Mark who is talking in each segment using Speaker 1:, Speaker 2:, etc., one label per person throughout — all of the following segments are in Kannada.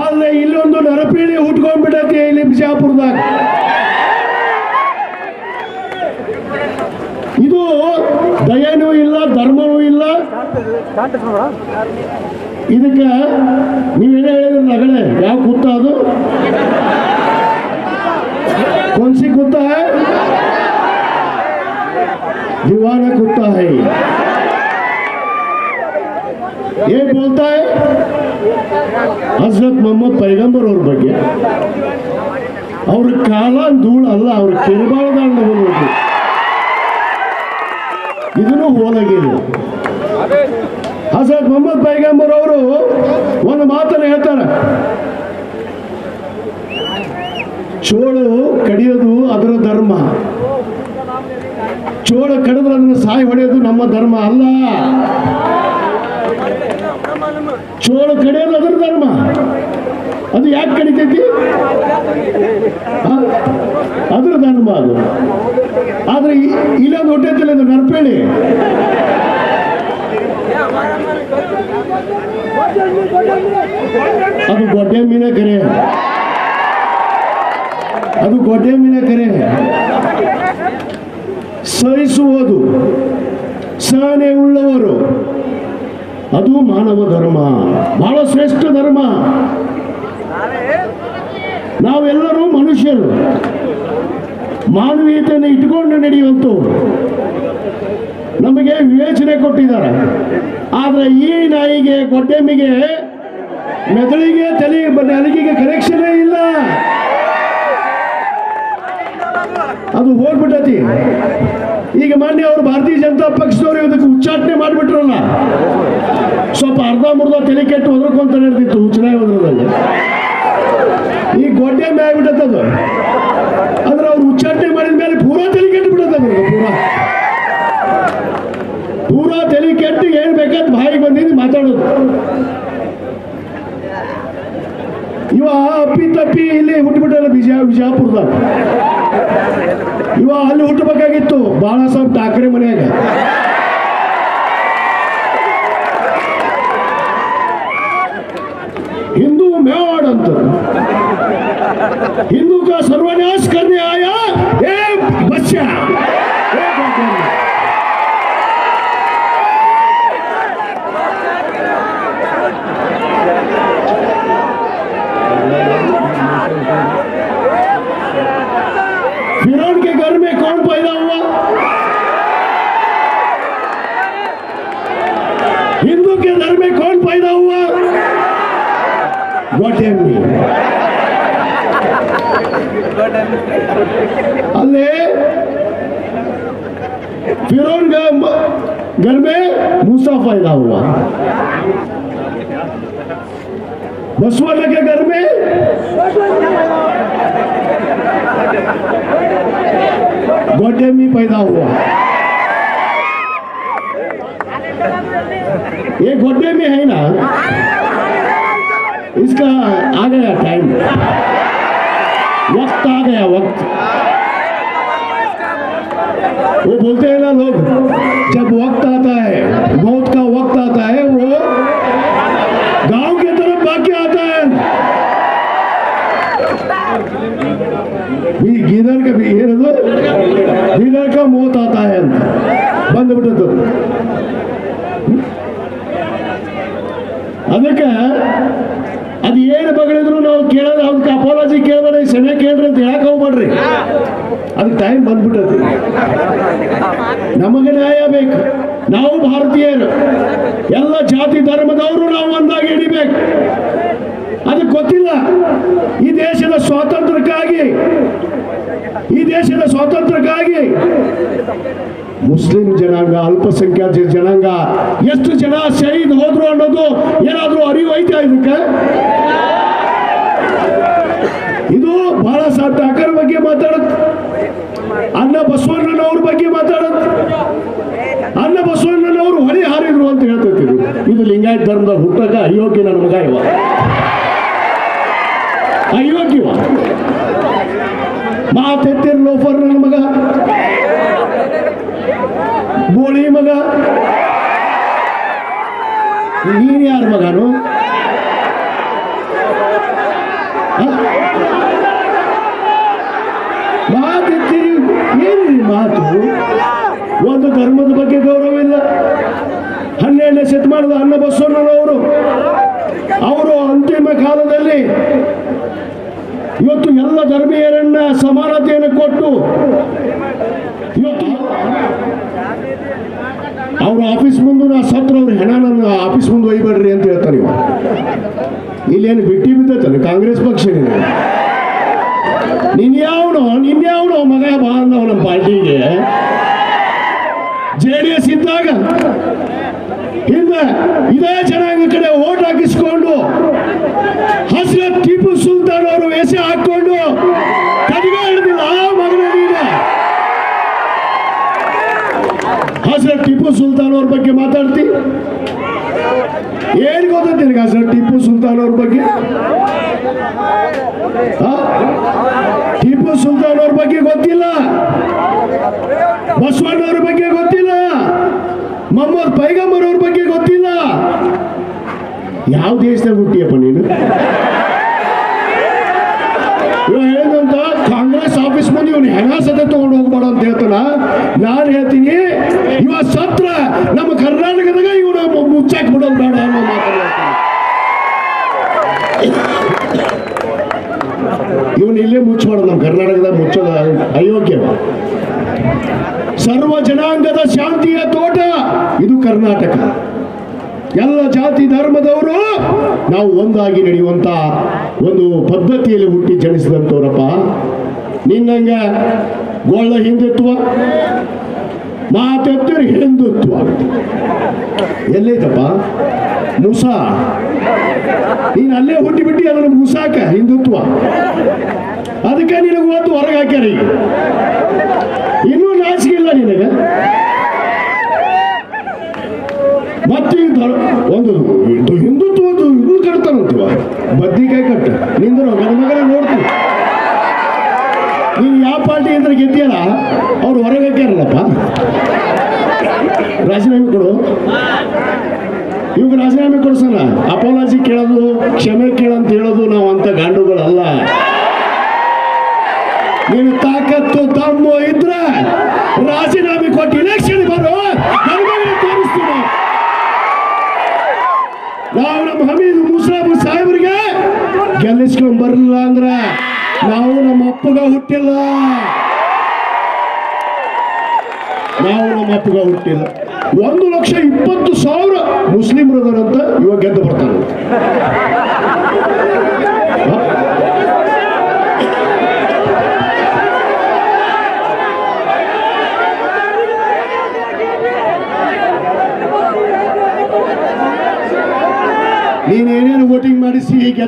Speaker 1: ಆದ್ರೆ ಇಲ್ಲೊಂದು ನರಪೀಳಿ ಹುಟ್ಕೊಂಡ್ಬಿಡತ್ತೆ ಇಲ್ಲಿ ಬಿಜಾಪುರದಾಗ. ಇದು ದಯನೂ ಇಲ್ಲ ಧರ್ಮವೂ ಇಲ್ಲ. ಇದಕ್ಕೆ ನೀವೇನ ಹೇಳಿದ್ರೆ ನಗಳೆ, ಯಾವ ಕುತ್ತ ಅದು? ಕೊನ್ಸಿ ಕುತ್ತ ದಿವಾನ ಕುತ್ತ ಹೈ. ಏನ್ ಬೋಲ್ತಾ ಹಜರತ್ ಮೊಹಮ್ಮದ್ ಪೈಗಂಬರ್ ಅವ್ರ ಬಗ್ಗೆ. ಅವ್ರ ಕಾಲ ಧೂಳ ಅಲ್ಲ, ಅವ್ರ ಕೆರಬಾಳದಾಳ ಇದನ್ನು ಹೋಲಾಗಿದೆ ಹಜರತ್ ಮೊಹಮ್ಮದ್ ಪೈಗಂಬರ್ ಅವರು ಒಂದು ಮಾತನ್ನು ಹೇಳ್ತಾರೆ. ಚೋಳು ಕಡಿಯೋದು ಅದರ ಧರ್ಮ. ಚೋಳ ಕಡಿದ್ರೆ ಅದನ್ನು ಸಾಯಿ ಹೊಡೆಯೋದು ನಮ್ಮ ಧರ್ಮ ಅಲ್ಲ. ಚೋಳ ಕಡಿಯೋದು ಅದರ ಧರ್ಮ. ಅದು ಯಾಕೆ ಕಡಿತೈತಿ? ಅದ್ರ ಧರ್ಮ ಅದು. ಆದ್ರೆ ಇಲ್ಲೊಂದು ಹೊಟ್ಟೆತಿಲ್ಲ ಇದು ನರ್ಪೇಳಿ ಅದು ಗೊಡ್ಡೆ ಮೀನ ಕರೆ. ಅದು ಗೊಡ್ಡೆ ಮೀನ ಕರೆ. ಸಹಿಸುವುದು. ಸಹನೆ ಉಳ್ಳವರು. ಅದು ಮಾನವ ಧರ್ಮ, ಬಹಳ ಶ್ರೇಷ್ಠ ಧರ್ಮ. ನಾವೆಲ್ಲರೂ ಮನುಷ್ಯರು. ಮಾನವೀಯತೆಯನ್ನು ಇಟ್ಕೊಂಡು ನಡೆಯುವಂಥವ್ರು. ನಮಗೆ ವಿವೇಚನೆ ಕೊಟ್ಟಿದ್ದಾರೆ. ಆದರೆ ಈ ನಾಯಿಗೆ ಗೊಡ್ಡೆಮ್ಮಿಗೆ ಮೆದುಳಿಗೆ, ತಲೆ ನನಗೆ ಕನೆಕ್ಷನೇ ಇಲ್ಲ. ಅದು ಹೋಗ್ಬಿಟ್ಟತಿ. ಈಗ ಮೊನ್ನೆ ಅವರು ಭಾರತೀಯ ಜನತಾ ಪಕ್ಷದವರು ಇದಕ್ಕೆ ಉಚ್ಚಾಟನೆ ಮಾಡಿಬಿಟ್ರಲ್ಲ. ಸ್ವಲ್ಪ ಅರ್ಧ ಮುರ್ಧ ತಲೆ ಕೆಟ್ಟು ಒದ್ರಕೊಂತ ನಡೆದಿತ್ತು ಚುನಾವಣೆ ಹೋದ್ರದಲ್ಲಿ. ಈ ಗೊಡ್ಡೆ ಅದು. ಅಂದ್ರೆ ಅವ್ರು ಉಚ್ಚಾಟನೆ ಮಾಡಿದ ಮೇಲೆ ಪೂರಾ ತಲೆ ಕೆಟ್ಟು ಬಿಡತ್ತದ ಪೂರಾ. ಪೂರಾ ತಲೆ ಕೆಟ್ಟು ಏನ್ ಬೇಕಾದ ಬಾಯಿಗೆ ಬಂದಿದ್ದು ಮಾತಾಡೋದು. ಇವ ಅಪ್ಪಿ ತಪ್ಪಿ ಇಲ್ಲಿ ಹುಟ್ಟುಬಿಟ್ಟಲ್ಲ ಬಿಜಾ ಬಿಜಾಪುರದಾಗ. ಇವ ಅಲ್ಲಿ ಹುಟ್ಟಬೇಕಾಗಿತ್ತು. ಬಾಳ ಸಾಹೇಬ್ ಠಾಕ್ರೆ ಮನೆಯಾಗ. ಹಿಂದೂ ಮೇವಾಡ್ ಅಂತ. ಹಿಂದೂ ಸರ್ವನಾಶ್ ಸರ್ವನಾಶ ಕರ್ನೆ ಆಯಾ ಏ ಬಚ್ಚಾ हुई अल्ले फिर घर में मूसा पैदा हुआ। बसवन के घर में? गोटे में पैदा हुआ। ये गोटे में है ना। गया टाइम वक्त आ गया वक्त वो बोलते हैं ना लोग, जब वक्त आता है, मौत का वक्त आता है, वो गाँव की तरफ़ बाकी आता है। ಕ್ಷಮೆ ಕೇಳ್ರಿ ಅಂತ ಹೇಳಕ್ ಹೋಗ್ಬೇಡ್ರಿ ಅದಕ್ಕೆ ಟೈಮ್ ಬಂದ್ಬಿಟ್ಟತಿ. ನಮಗೆ ನ್ಯಾಯ ಬೇಕು. ನಾವು ಭಾರತೀಯರು. ಎಲ್ಲ ಜಾತಿ ಧರ್ಮದವರು ನಾವು ಒಂದಾಗಿ ಹಿಡಿಬೇಕು. ಅದಕ್ಕೆ ಗೊತ್ತಿಲ್ಲ. ಈ ದೇಶದ ಸ್ವಾತಂತ್ರ್ಯಕ್ಕಾಗಿ ಈ ದೇಶದ ಸ್ವಾತಂತ್ರ್ಯಕ್ಕಾಗಿ ಮುಸ್ಲಿಂ ಜನಾಂಗ ಅಲ್ಪಸಂಖ್ಯಾತ ಜನಾಂಗ ಎಷ್ಟು ಜನ ಶಹೀದ್ ಹೋದ್ರು ಅನ್ನೋದು ಏನಾದರೂ ಅರಿವು ಐತೆ ಇದಕ್ಕೆ? ಇದು ಬಹಳ ಸಾಹೇಬ್ ಠಾಕರ್ ಬಗ್ಗೆ ಮಾತಾಡತ್ ಅನ್ನ ಬಸವಣ್ಣನವ್ರ ಬಗ್ಗೆ ಮಾತಾಡತ್ ಅನ್ನ ಬಸವಣ್ಣನವರು ಹೊಳಿ ಹಾರಿದ್ರು ಅಂತ ಹೇಳ್ತಿದ್ರು. ಇದು. ಲಿಂಗಾಯತ್ ಧರ್ಮದ ಹುಟ್ಟಕ ಅಯೋಗ್ಯ ನನ್ನ ಮಗ ಇವ. ಅಯೋಗ್ಯವ. ಮಾತೆತ್ತಿರ ಲೋಫರ್ ನನ್ನ ಮಗ. ಬೋಳಿ ಮಗ. ನೀನ್ ಯಾರ ಮಗನು? ಅನ್ನ ಬಸವಣ್ಣನವರು ಅವರು ಅಂತಿಮ ಕಾಲದಲ್ಲಿ ಇವತ್ತು ಎಲ್ಲ ಧರ್ಮೀಯರನ್ನ ಸಮಾನತೆಯನ್ನು ಕೊಟ್ಟು ಇವತ್ತು ಅವ್ರ ಆಫೀಸ್ ಮುಂದೆ ನಾ ಸತ್ರ ಅವ್ರ ಹೆಣ ನನ್ನ ಆಫೀಸ್ ಮುಂದೆ ಒಯ್ಬೇಡ್ರಿ ಅಂತ ಹೇಳ್ತಾರೆ ನೀವು ಇಲ್ಲೇನು ಬಿಟ್ಟಿ ಬಿದ್ದೈತಲ್ಲ ಕಾಂಗ್ರೆಸ್ ಪಕ್ಷ ನಿನ್ಯಾವನು ನಿನ್ಯಾವನು ಮಗ ಬಾ ಅಂದವ ನಮ್ಮ ಪಾರ್ಟಿಗೆ? ಜೆ ಡಿ ಎಸ್ ಇದ್ದಾಗ ಹಿಂದೆ ಇದೇ ಜನಾಂಗ ಕಡೆ ಓಟ್ ಹಾಕಿಸ್ಕೊಂಡು ಹಸ್ರತ್ ಟಿಪ್ಪು ಸುಲ್ತಾನ್ ಅವರು ಎಸೆ ಹಾಕೊಂಡು ಕಡಿಗ ಹಿಡಿದಿಲ್ಲ ಆ ಮಗನ ಹಸ್ರತ್ ಟಿಪ್ಪು ಸುಲ್ತಾನ್ ಅವ್ರ ಬಗ್ಗೆ ಮಾತಾಡ್ತಿ? ಏನ್ ಗೊತ್ತ ನಿನಗೆ ಹಸರತ್ ಟಿಪ್ಪು ಸುಲ್ತಾನ್ ಅವ್ರ ಬಗ್ಗೆ? ಟಿಪ್ಪು ಸುಲ್ತಾನ್ ಅವ್ರ ಬಗ್ಗೆ ಗೊತ್ತಿಲ್ಲ. ಬಸವಣ್ಣವ್ರ ಬಗ್ಗೆ ಗೊತ್ತಿಲ್ಲ. ಮೊಹಮ್ಮದ್ ಪೈಗಂಬರ್ ಅವ್ರ ಬಗ್ಗೆ ಯಾವ ದೇಶದಾಗ ಹುಟ್ಟಿಯಪ್ಪ ನೀನು? ಹೇಳಿದಂತ ಕಾಂಗ್ರೆಸ್ ಆಫೀಸ್ ಮುಂದೆ ಇವನು ಹೆಣ ಸತೆ ತಗೊಂಡು ಹೋಗ್ಬೇಡ ಅಂತ ಹೇಳ್ತಾನ? ನಾನು ಹೇಳ್ತೀನಿ, ಇವ ಸತ್ರ ನಮ್ಮ ಕರ್ನಾಟಕದಾಗ ಇವನು ಮುಚ್ಚಾಕ್ ಬಿಡೋದು ಬೇಡ ಅನ್ನೋ. ಇವನು ಇಲ್ಲೇ ಮುಚ್ಚಬಾರ್ದು ನಮ್ಮ ಕರ್ನಾಟಕದಾಗ ಮುಚ್ಚೋದ ಅಯೋಗ್ಯ. ಸರ್ವ ಜನಾಂಗದ ಶಾಂತಿಯ ತೋಟ, ಇದು ಕರ್ನಾಟಕ. ಎಲ್ಲ ಜಾತಿ ಧರ್ಮದವರು ನಾವು ಒಂದಾಗಿ ನಡೆಯುವಂತ ಒಂದು ಪದ್ಧತಿಯಲ್ಲಿ ಹುಟ್ಟಿ ಜನಿಸಿದಂಥವ್ರಪ್ಪ ನಿನ್ನಂಗ ಗೋಳ ಹಿಂದುತ್ವ, ಮಾತೆತ್ತರಿ ಹಿಂದುತ್ವ. ಎಲ್ಲೈತಪ್ಪ ಮುಸಾ. ನೀನು ಅಲ್ಲೇ ಹುಟ್ಟಿಬಿಟ್ಟು ಅದನ್ನ ಮುಸಾಕ, ಹಿಂದುತ್ವ. ಅದಕ್ಕೆ ನಿನಗೆ ಒಂದು ಹೊರಗೆ ಹಾಕ್ಯಾರ ಈಗ ಇನ್ನೂ ನಾಚಿಕೆ ಇಲ್ಲ ನಿನಗೆ. ಮತ್ತೆ ಒಂದು ಇದು ಹಿಂದುತ್ವ ಒಂದು ಇದು ಕಟ್ತಾನಂತೀವ ಬದ್ನಿಕಾಯಿ ಕಟ್ಟ. ನಿಂದ್ರ ನನ್ನ ನೋಡ್ತೀವಿ ನೀವು ಯಾವ ಪಾರ್ಟಿ ಅಂದ್ರೆ ಗೆದ್ದಿಯಲ್ಲ, ಅವ್ರು ಹೊರಗೆ ಹಾಕ್ಯಾರಲ್ಲಪ್ಪ ರಾಜೀನಾಮೆ ಕೊಡು. ಇವಾಗ ರಾಜೀನಾಮೆ ಕೊಡ್ಸಲ್ಲ ಅಪಾಲಜಿ ಕೇಳೋದು, ಕ್ಷಮೆ ಕೇಳಂತ ಹೇಳೋದು ನಾವು ಅಂತ ಗಾಂಡುಗಳಲ್ಲ ನೀನು ತಾಕತ್ತು ದಮ್ಮು ಇದ್ರೆ ರಾಜೀನಾಮೆ ಕೊಟ್ಟು ಇಲೆಕ್ಷನ್ ಬರೋ ನಮ್ಗೆ ತೋರಿಸ್ತೀವಿ ನಾವು ನಮ್ಮ ಹಮೀದ್ ಮುಸ್ಲಾಬ್ ಸಾಹೇಬ್ರಿಗೆ ಗೆಲ್ಲಿಸ್ಕೊಂಡ್ ಬರಲಿಲ್ಲ ಅಂದ್ರೆ ನಾವು ನಮ್ಮ ಅಪ್ಪಗ ಹುಟ್ಟಿಲ್ಲ. ನಾವು ನಮ್ಮ ಅಪ್ಪಗ ಹುಟ್ಟಿಲ್ಲ. ಒಂದು ಲಕ್ಷ ಇಪ್ಪತ್ತು ಸಾವಿರ ಮುಸ್ಲಿಮರದರಂತ ಇವಾಗ ಗೆದ್ದು ಬರ್ತಾರೆ.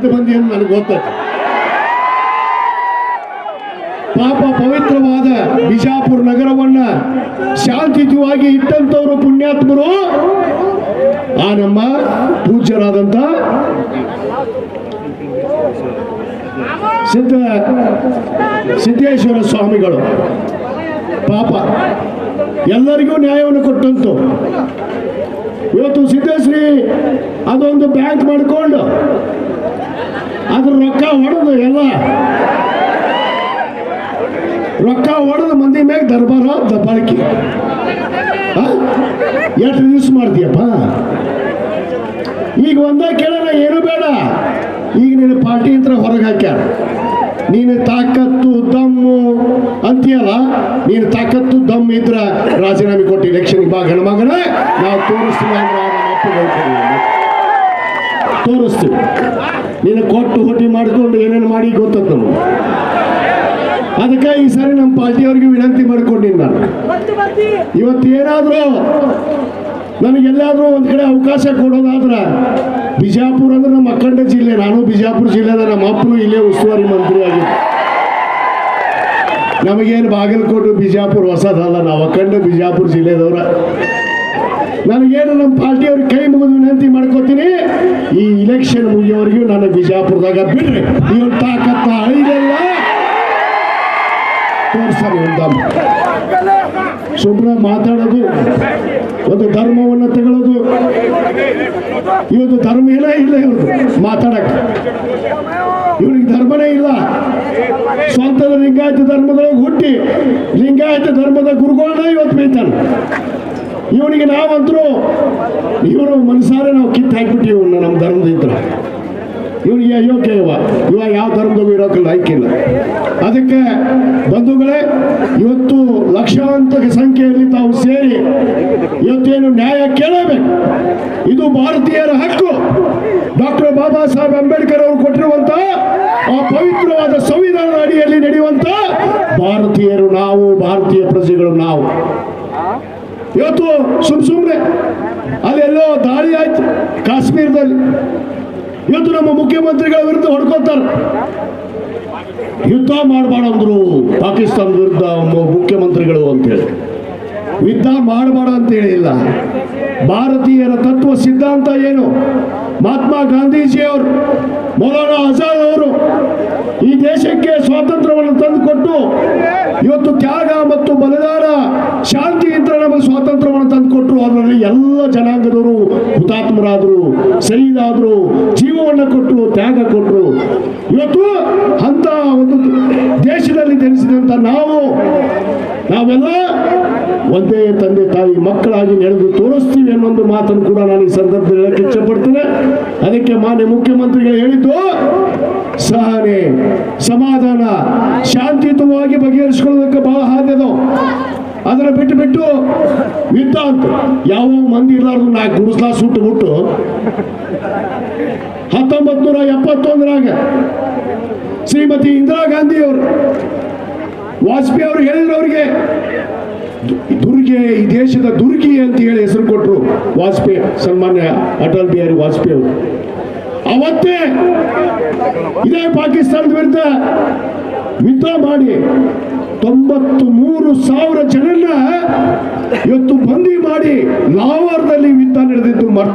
Speaker 1: ಗೆದ್ದು ಮಂದಿ ಅಂತ ನನಗೆ ಗೊತ್ತೈತೆ ಪಾಪ ಪವಿತ್ರವಾದ ಬಿಜಾಪುರ ನಗರವನ್ನ ಶಾಂತಿಯುತವಾಗಿ ಇಟ್ಟಂತವರು ಪುಣ್ಯಾತ್ಮರು, ಆ ನಮ್ಮ ಪೂಜ್ಯರಾದಂತ ಸಿದ್ಧ ಸಿದ್ದೇಶ್ವರ ಸ್ವಾಮಿಗಳು. ಪಾಪ ಎಲ್ಲರಿಗೂ ನ್ಯಾಯವನ್ನು ಕೊಟ್ಟಂತು. ಇವತ್ತು ಸಿದ್ದೇಶ್ರೀ ಅದೊಂದು ಬ್ಯಾಂಕ್ ಮಾಡಿಕೊಂಡು ಹೊಡೆದು ಎಲ್ಲ ರೊಕ್ಕ ಹೊಡೆದು ಮಂದಿ ಮ್ಯಾಗ ದರ್ಬಾರ ದಬ್ಬಾಳಿಕೆ? ಎಷ್ಟು ದಿವಸ ಮಾಡ್ತೀಯಪ್ಪ? ಈಗ ಒಂದ ಕೇಳೋಣ ಏನು ಬೇಡ. ಈಗ ನೀನು ಪಾರ್ಟಿ ಅಂತ ಹೊರಗೆ ಹಾಕ್ಯಾರ. ನೀನು ತಾಕತ್ತು, ದಮ್ಮು ಅಂತೀಯಲ್ಲ, ನೀನು ತಾಕತ್ತು ದಮ್ ಇದ್ರ ರಾಜೀನಾಮೆ ಕೊಟ್ಟು ಎಲೆಕ್ಷನ್ ಬಾ ಮಗನ. ನಾವು ತೋರಿಸ್ತೀವಿ ಅಂದ್ರೆ. ತೋರಿಸ್ತೀವಿ ನೀನು ಕೊಟ್ಟು ಹೊಟ್ಟಿ ಮಾಡಿಕೊಂಡು ಏನೇನು ಮಾಡಿ ಗೊತ್ತದ ನಮಗೆ. ಅದಕ್ಕೆ ಈ ಸಾರಿ ನಮ್ಮ ಪಾರ್ಟಿಯವ್ರಿಗೆ ವಿನಂತಿ ಮಾಡ್ಕೊಂಡಿನಿ ನಾನು. ಇವತ್ತು ಏನಾದರೂ ನನಗೆಲ್ಲಾದರೂ ಒಂದು ಕಡೆ ಅವಕಾಶ ಕೊಡೋದಾದ್ರೆ ಬಿಜಾಪುರ ಅಂದ್ರೆ ನಮ್ಮ ಅಖಂಡ ಜಿಲ್ಲೆ ನಾನು ಬಿಜಾಪುರ ಜಿಲ್ಲೆದ ನಮ್ಮ ಅಪ್ಪನು ಇಲ್ಲೇ ಉಸ್ತುವಾರಿ ಮಂತ್ರಿ ಆಗಿದ್ದೆ ನಮಗೇನು ಬಾಗಲಕೋಟೆ ಬಿಜಾಪುರ ಹೊಸದಲ್ಲ ನಾವು ಅಖಂಡ ಬಿಜಾಪುರ ಜಿಲ್ಲೆದವ್ರ. ನನಗೇನು ನಮ್ಮ ಪಾರ್ಟಿಯವ್ರಿಗೆ ಕೈ ಮುಗಿದು ವಿನಂತಿ ಮಾಡ್ಕೋತೀನಿ. ಈ ಇಲೆಕ್ಷನ್ ಮುಗಿಯೋವರೆಗೂ ನಾನು ಬಿಜಾಪುರದಾಗ ಬಿಡ್ರಿ. ಇವನ್ ತಾಕತ್ತ ಅಳಿದೆಲ್ಲ ಸುಮ್ಮನೆ ಮಾತಾಡೋದು, ಒಂದು ಧರ್ಮವನ್ನು ತಗೊಳ್ಳೋದು ಇವತ್ತು ಧರ್ಮ ಏನೇ ಇಲ್ಲ ಇವ್ರದ್ದು, ಮಾತಾಡಕ್ಕೆ. ಇವ್ರಿಗೆ ಧರ್ಮನೇ ಇಲ್ಲ. ಸ್ವಂತದ ಲಿಂಗಾಯತ ಧರ್ಮದೊಳಗೆ ಹುಟ್ಟಿ, ಲಿಂಗಾಯತ ಧರ್ಮದ ಗುರುಗಳನ್ನ ಇವತ್ತು ಬೈತಾನೆ. ಇವನಿಗೆ ನಾವಂತರೂ, ಇವರು ಮನಸಾರೆ ನಾವು ಕಿತ್ತು ನಮ್ಮ ಧರ್ಮದಿದ್ರ ಇವನಿಗೆ ಅಯೋಗ್ಯ ಇವ. ಇವ ಯಾವ ಧರ್ಮದಾಗೂ ಇರೋಕ್ಕಿಲ್ಲ ಐಕಿಲ್ಲ ಅದಕ್ಕೆ ಬಂಧುಗಳೇ, ಇವತ್ತು ಲಕ್ಷಾಂತರ ಸಂಖ್ಯೆಯಲ್ಲಿ ತಾವು ಸೇರಿ ಇವತ್ತೇನು ನ್ಯಾಯ ಕೇಳಬೇಕು? ಇದು ಭಾರತೀಯರ ಹಕ್ಕು. ಡಾಕ್ಟರ್ ಬಾಬಾ ಸಾಹೇಬ್ ಅಂಬೇಡ್ಕರ್ ಅವರು ಕೊಟ್ಟಿರುವಂತ ಆ ಪವಿತ್ರವಾದ ಸಂವಿಧಾನದ ಅಡಿಯಲ್ಲಿ ನಡೆಯುವಂತ ಭಾರತೀಯರು ನಾವು, ಭಾರತೀಯ ಪ್ರಜೆಗಳು ನಾವು. ಇವತ್ತು ಸುಮ್ ಸುಮ್ಮನೆ ಅಲ್ಲೆಲ್ಲೋ ದಾಳಿ ಆಯ್ತು ಕಾಶ್ಮೀರದಲ್ಲಿ. ಇವತ್ತು ನಮ್ಮ ಮುಖ್ಯಮಂತ್ರಿಗಳ ವಿರುದ್ಧ ಹೊಡ್ಕೋತಾರೆ. ಯುದ್ಧ ಮಾಡಬಾರ್ದಂದ್ರು ಪಾಕಿಸ್ತಾನ ವಿರುದ್ಧ ಮುಖ್ಯಮಂತ್ರಿಗಳು ಅಂತೇಳಿ. ಯುದ್ಧ ಮಾಡಬೇಡ ಅಂತ ಹೇಳಿಲ್ಲ ಭಾರತೀಯರ ತತ್ವ ಸಿದ್ಧಾಂತ ಏನು? ಮಹಾತ್ಮ ಗಾಂಧೀಜಿಯವರು, ಮೌಲಾನಾ ಆಜಾದ್ ಅವರು ಈ ದೇಶಕ್ಕೆ ಸ್ವಾತಂತ್ರ್ಯವನ್ನು ತಂದುಕೊಟ್ಟು ಇವತ್ತು ತ್ಯಾಗ ಮತ್ತು ಬಲಿದಾನ ಶಾಂತಿಯಿಂದ ನಮಗೆ ಸ್ವಾತಂತ್ರ್ಯವನ್ನು ತಂದುಕೊಟ್ರು ಅದರಲ್ಲಿ ಎಲ್ಲ ಜನಾಂಗದವರು ಹುತಾತ್ಮರಾದರು ಶಹೀದಾದರು ಜೀವವನ್ನು ಕೊಟ್ಟರು ತ್ಯಾಗ ಕೊಟ್ಟರು ಇವತ್ತು ಅಂತ ಒಂದು ದೇಶದಲ್ಲಿ ಜನಿಸಿದಂಥ ನಾವು, ನಾವೆಲ್ಲ ಒಂದೇ ತಂದೆ ತಾಯಿ ಮಕ್ಕಳಾಗಿ ನಡೆದು ತೋರಿಸ್ತೀವಿ ಅನ್ನೊಂದು ಮಾತನ್ನು ಕೂಡ ನಾನು ಈ ಸಂದರ್ಭದಲ್ಲಿ ಹೇಳಕ್ಕೆ ಇಚ್ಛಪಡ್ತೇನೆ ಅದಕ್ಕೆ ಮಾನ್ಯ ಮುಖ್ಯಮಂತ್ರಿಗಳು ಹೇಳಿದ್ದು, ಸಹನೆ, ಸಮಾಧಾನ, ಶಾಂತಿಯುತವಾಗಿ ಬಗೆಹರಿಸಿಕೊಳ್ಳೋದಕ್ಕೆ ಬಹಳ ಹಾದ್ಯದ ಅದನ್ನ ಬಿಟ್ಟು ಬಿಟ್ಟು ಯುದ್ಧ ಅಂತ ಯಾವ ಮಂದಿ ಇರ್ಲಾರ್ದು ನಾಲ್ಕು ಗುಡಿಸ್ಲಾ ಸುಟ್ಟು ಬಿಟ್ಟು ಹತ್ತೊಂಬತ್ತು ನೂರ ಎಪ್ಪತ್ತೊಂದರಾಗ ಶ್ರೀಮತಿ ಇಂದಿರಾ ಗಾಂಧಿ ಅವರು ವಾಜಪೇಯಿ ಅವರು ಹೇಳಿದ್ರು ಅವರಿಗೆ ದುರ್ಗೆ, ಈ ದೇಶದ ದುರ್ಗಿ ಅಂತ ಹೇಳಿ ಹೆಸರು ಕೊಟ್ಟರು ವಾಜಪೇಯಿ, ಸನ್ಮಾನ್ಯ ಅಟಲ್ ಬಿಹಾರಿ ವಾಜಪೇಯಿ ಅವರು. ಅವತ್ತೇ ಇದೇ ಪಾಕಿಸ್ತಾನದ ವಿರುದ್ಧ ಯುದ್ಧ ಮಾಡಿ ತೊಂಬತ್ತು ಮೂರು ಸಾವಿರ ಜನನ್ನ ಇವತ್ತು ಬಂದಿ ಮಾಡಿ ಲಾವಾರ್ದಲ್ಲಿ ಯುದ್ಧ ನಡೆದಿದ್ದು